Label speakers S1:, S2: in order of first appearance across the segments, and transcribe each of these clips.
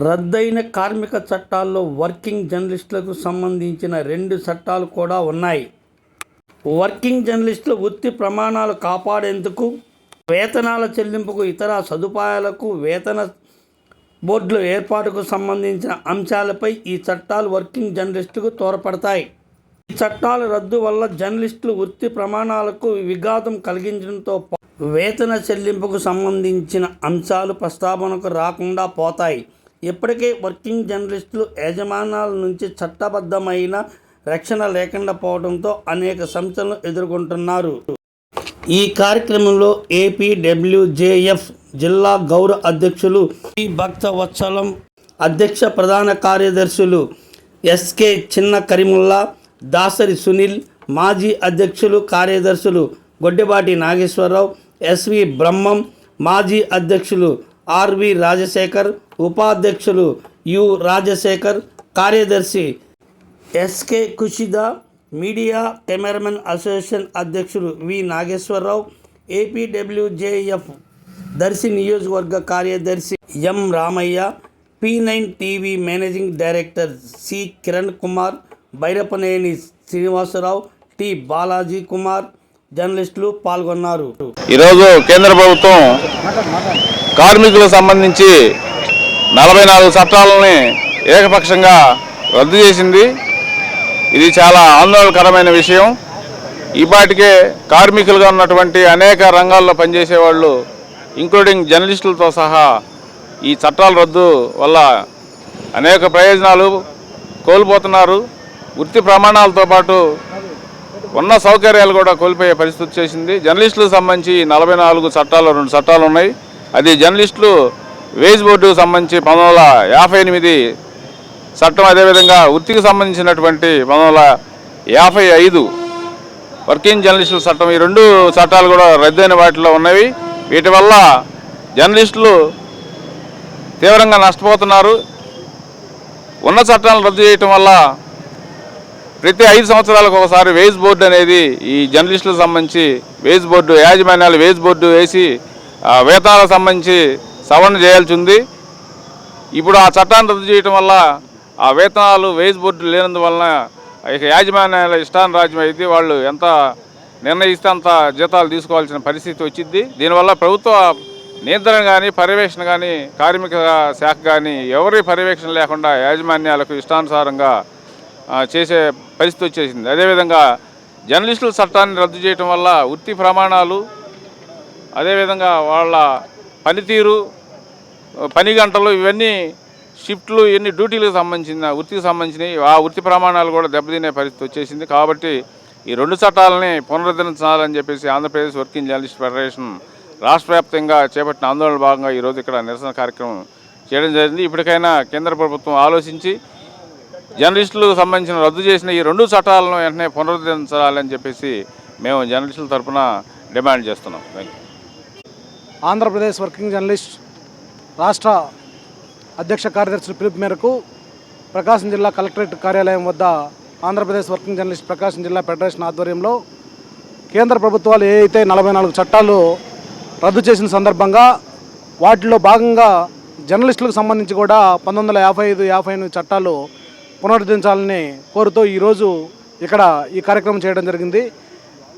S1: రద్దయిన కార్మిక చట్టాల్లో వర్కింగ్ జర్నలిస్టులకు సంబంధించిన రెండు చట్టాలు కూడా ఉన్నాయి. వర్కింగ్ జర్నలిస్టుల వృత్తి ప్రమాణాలు కాపాడేందుకు వేతనాల చెల్లింపుకు ఇతర సదుపాయాలకు వేతన బోర్డుల ఏర్పాటుకు సంబంధించిన అంశాలపై ఈ చట్టాలు వర్కింగ్ జర్నలిస్టులకు తోడ్పడతాయి. ఈ చట్టాల రద్దు వల్ల జర్నలిస్టులు వృత్తి ప్రమాణాలకు విఘాతం కలిగించడంతో వేతన చెల్లింపుకు సంబంధించిన అంశాలు ప్రస్తావనకు రాకుండా పోతాయి. ఇప్పటికే వర్కింగ్ జర్నలిస్టులు యజమానాల నుంచి చట్టబద్ధమైన రక్షణ లేకుండా పోవడంతో అనేక సమస్యలను ఎదుర్కొంటున్నారు. ఈ కార్యక్రమంలో ఏపీడబ్ల్యూజేఎఫ్ జిల్లా గౌరవ అధ్యక్షులు టి భక్త వత్సలం అధ్యక్ష ప్రధాన కార్యదర్శులు ఎస్కే చిన్న కరీముల్లా దాసరి సునీల్ మాజీ అధ్యక్షులు కార్యదర్శులు గొడ్డెబాటి నాగేశ్వరరావు ఎస్వి బ్రహ్మం మాజీ అధ్యక్షులు ఆర్వి రాజశేఖర్ ఉపాధ్యక్షులు యు రాజశేఖర్ కార్యదర్శి SK Kushida media cameraman association అధ్యక్షులు వి నాగేశ్వరరావు ఏపీడబ్ల్యూజేఎఫ్ దర్శి నియోజకవర్గ కార్యదర్శి M Ramaiah P nine TV managing director C Kiran Kumar Bairapaneni Srinivasarao T Balaji Kumar జర్నలిస్టులు పాల్గొన్నారు.
S2: ఈరోజు కేంద్ర ప్రభుత్వం కార్మికులకు సంబంధించి నలభై నాలుగు చట్టాలని ఏకపక్షంగా రద్దు చేసింది. ఇది చాలా ఆందోళనకరమైన విషయం. ఈపాటికే కార్మికులుగా ఉన్నటువంటి అనేక రంగాల్లో పనిచేసే వాళ్ళు ఇంక్లూడింగ్ జర్నలిస్టులతో సహా ఈ చట్టాల రద్దు వల్ల అనేక ప్రయోజనాలు కోల్పోతున్నారు. వృత్తి ప్రమాణాలతో పాటు ఉన్న సౌకర్యాలు కూడా కోల్పోయే పరిస్థితి వచ్చేసింది. జర్నలిస్టులకు సంబంధించి నలభై నాలుగు చట్టాలు రెండు చట్టాలు ఉన్నాయి. అది జర్నలిస్టులు వేజ్ బోర్డుకు సంబంధించి పంతొమ్మిది వందల యాభై ఎనిమిది చట్టం అదేవిధంగా వృత్తికి సంబంధించినటువంటి పంతొమ్మిది వందల యాభై ఐదు వర్కింగ్ జర్నలిస్టుల చట్టం ఈ రెండు చట్టాలు కూడా రద్దయిన వాటిలో ఉన్నవి. వీటి వల్ల జర్నలిస్టులు తీవ్రంగా నష్టపోతున్నారు. ఉన్న చట్టాలను రద్దు చేయటం వల్ల ప్రతి ఐదు సంవత్సరాలకు ఒకసారి వేజ్ బోర్డు అనేది ఈ జర్నలిస్టులకు సంబంధించి వేజ్ బోర్డు యాజమాన్యాలు వేజ్ బోర్డు వేసి వేతాలకు వేతనాలకు సంబంధించి సవరణ చేయాల్సి ఉంది. ఇప్పుడు ఆ చట్టాన్ని రద్దు చేయటం వల్ల ఆ వేతనాలు వేజ్ బోర్డు లేనందువలన ఇక యాజమాన్యాల ఇష్టాను రాజ్యం అయితే వాళ్ళు ఎంత నిర్ణయిస్తే అంత జీతాలు తీసుకోవాల్సిన పరిస్థితి వచ్చింది. దీనివల్ల ప్రభుత్వ నియంత్రణ కానీ పర్యవేక్షణ కానీ కార్మిక శాఖ కానీ ఎవరి పర్యవేక్షణ లేకుండా యాజమాన్యాలకు ఇష్టానుసారంగా చేసే పరిస్థితి వచ్చేసింది. అదేవిధంగా జర్నలిస్టుల చట్టాన్ని రద్దు చేయటం వల్ల వృత్తి ప్రమాణాలు అదేవిధంగా వాళ్ళ పనితీరు పని గంటలు ఇవన్నీ షిఫ్ట్లు ఇవన్నీ డ్యూటీలకు సంబంధించిన వృత్తికి సంబంధించినవి ఆ వృత్తి ప్రమాణాలు కూడా దెబ్బతినే పరిస్థితి వచ్చేసింది. కాబట్టి ఈ రెండు చట్టాలని పునరుద్ధరించాలని చెప్పేసి ఆంధ్రప్రదేశ్ వర్కింగ్ జర్నలిస్ట్ ఫెడరేషన్ రాష్ట్ర వ్యాప్తంగా చేపట్టిన ఆందోళన భాగంగా ఈరోజు ఇక్కడ నిరసన కార్యక్రమం చేయడం జరిగింది. ఇప్పటికైనా కేంద్ర ప్రభుత్వం ఆలోచించి జర్నలిస్టులకు సంబంధించిన రద్దు చేసిన ఈ రెండు చట్టాలను వెంటనే పునరుద్ధరించాలని చెప్పేసి మేము జర్నలిస్టుల తరఫున డిమాండ్ చేస్తున్నాం.
S3: ఆంధ్రప్రదేశ్ వర్కింగ్ జర్నలిస్ట్ రాష్ట్ర అధ్యక్ష కార్యదర్శుల పిలుపు మేరకు ప్రకాశం జిల్లా కలెక్టరేట్ కార్యాలయం వద్ద ఆంధ్రప్రదేశ్ వర్కింగ్ జర్నలిస్ట్ ప్రకాశం జిల్లా ఫెడరేషన్ ఆధ్వర్యంలో కేంద్ర ప్రభుత్వాలు ఏ అయితే నలభై నాలుగు చట్టాలు రద్దు చేసిన సందర్భంగా వాటిలో భాగంగా జర్నలిస్టులకు సంబంధించి కూడా పంతొమ్మిది వందల యాభై ఐదు యాభై ఎనిమిది చట్టాలు పునరుద్ధరించాలని కోరుతూ ఈరోజు ఇక్కడ ఈ కార్యక్రమం చేయడం జరిగింది.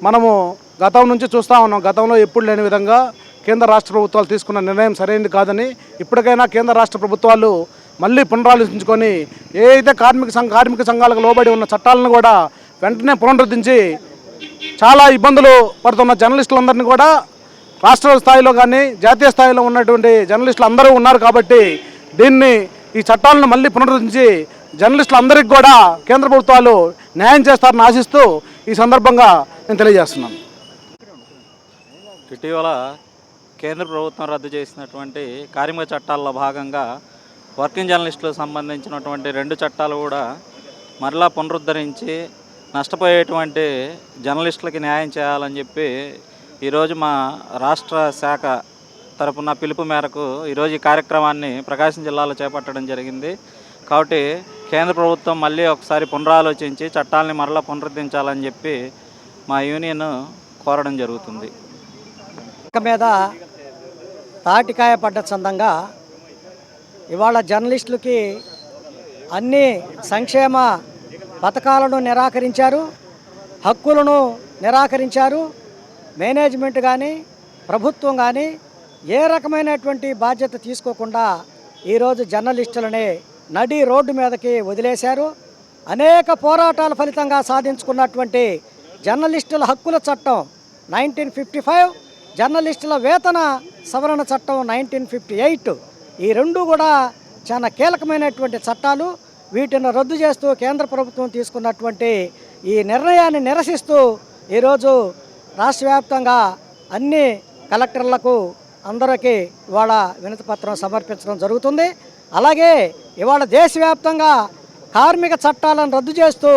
S3: మనము గతం నుంచి చూస్తూ ఉన్నాం. గతంలో ఎప్పుడు లేని విధంగా కేంద్ర రాష్ట్ర ప్రభుత్వాలు తీసుకున్న నిర్ణయం సరైనది కాదని ఇప్పటికైనా కేంద్ర రాష్ట్ర ప్రభుత్వాలు మళ్ళీ పునరాలోచించుకొని ఏ అయితే కార్మిక సంఘ కార్మిక సంఘాలకు లోబడి ఉన్న చట్టాలను కూడా వెంటనే పునరుద్ధరించి చాలా ఇబ్బందులు పడుతున్న జర్నలిస్టులందరినీ కూడా రాష్ట్ర స్థాయిలో కానీ జాతీయ స్థాయిలో ఉన్నటువంటి జర్నలిస్టులు అందరూ ఉన్నారు కాబట్టి దీన్ని ఈ చట్టాలను మళ్ళీ పునరుద్ధరించి జర్నలిస్టులు అందరికీ కూడా కేంద్ర ప్రభుత్వాలు న్యాయం చేస్తారని ఆశిస్తూ ఈ సందర్భంగా నేను తెలియజేస్తున్నాను.
S4: ఇటీవల కేంద్ర ప్రభుత్వం రద్దు చేసినటువంటి కార్మిక చట్టాల్లో భాగంగా వర్కింగ్ జర్నలిస్టులకు సంబంధించినటువంటి రెండు చట్టాలు కూడా మరలా పునరుద్ధరించి నష్టపోయేటువంటి జర్నలిస్టులకి న్యాయం చేయాలని చెప్పి ఈరోజు మా రాష్ట్ర శాఖ తరపున పిలుపు మేరకు ఈరోజు ఈ కార్యక్రమాన్ని ప్రకాశం జిల్లాలో చేపట్టడం జరిగింది. కాబట్టి కేంద్ర ప్రభుత్వం మళ్ళీ ఒకసారి పునరాలోచించి చట్టాలని మరలా పునరుద్ధరించాలని చెప్పి మా యూనియన్ కోరడం జరుగుతుంది.
S5: పక్క మీద తాటికాయ పడ్డ చందంగా ఇవాళ జర్నలిస్టులకి అన్ని సంక్షేమ పథకాలను నిరాకరించారు హక్కులను నిరాకరించారు మేనేజ్మెంట్ కానీ ప్రభుత్వం కానీ ఏ రకమైనటువంటి బాధ్యత తీసుకోకుండా ఈరోజు జర్నలిస్టులనే నడి రోడ్డు మీదకి వదిలేశారు. అనేక పోరాటాల ఫలితంగా సాధించుకున్నటువంటి జర్నలిస్టుల హక్కుల చట్టం నైన్టీన్ ఫిఫ్టీ ఫైవ్ జర్నలిస్టుల వేతన సవరణ చట్టం నైన్టీన్ ఫిఫ్టీ ఎయిట్ ఈ రెండు కూడా చాలా కీలకమైనటువంటి చట్టాలు. వీటిని రద్దు చేస్తూ కేంద్ర ప్రభుత్వం తీసుకున్నటువంటి ఈ నిర్ణయాన్ని నిరసిస్తూ ఈరోజు రాష్ట్ర వ్యాప్తంగా అన్ని కలెక్టర్లకు అందరికీ ఇవాళ వినతిపత్రం సమర్పించడం జరుగుతుంది. అలాగే ఇవాళ దేశవ్యాప్తంగా కార్మిక చట్టాలను రద్దు చేస్తూ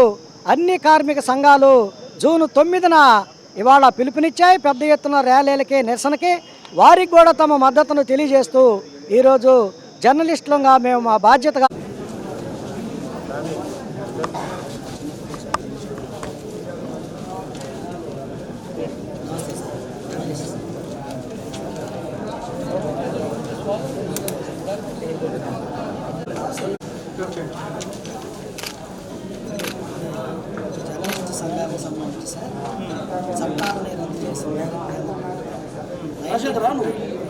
S5: అన్ని కార్మిక సంఘాలు జూన్ తొమ్మిదిన ఇవాళ పిలుపునిచ్చాయి. పెద్ద ఎత్తున ర్యాలీలకి నిరసనకి వారికి కూడా తమ మద్దతును తెలియజేస్తూ ఈరోజు జర్నలిస్టులుగా మేము మా బాధ్యతగా సంఘాలకు సంబంధించి సార్ చట్టాలని రద్దు చేసి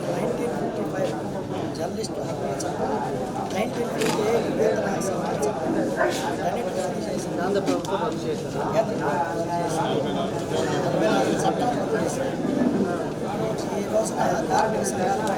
S5: నైన్టీన్ ఫిఫ్టీ ఫైవ్ జర్నలిస్టు హక్కుల చట్టం నైన్టీన్ ఫిఫ్టీ ఎయిట్ వేతన సవరణ చట్టం అన్నిటిని రద్దు చేసి కేంద్ర ప్రభుత్వం రద్దు చేసింది కేంద్ర ప్రభుత్వం రద్దు చేసింది అరవై నాలుగు చట్టాలు రద్దు చేశారు ఈ రోజున కార్మిక సంఘాలు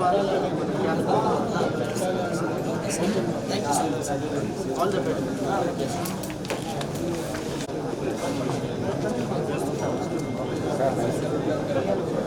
S5: హక్కుల కోసం మేము కేంద్ర ప్రభుత్వానికి కేంద్ర
S2: ఆ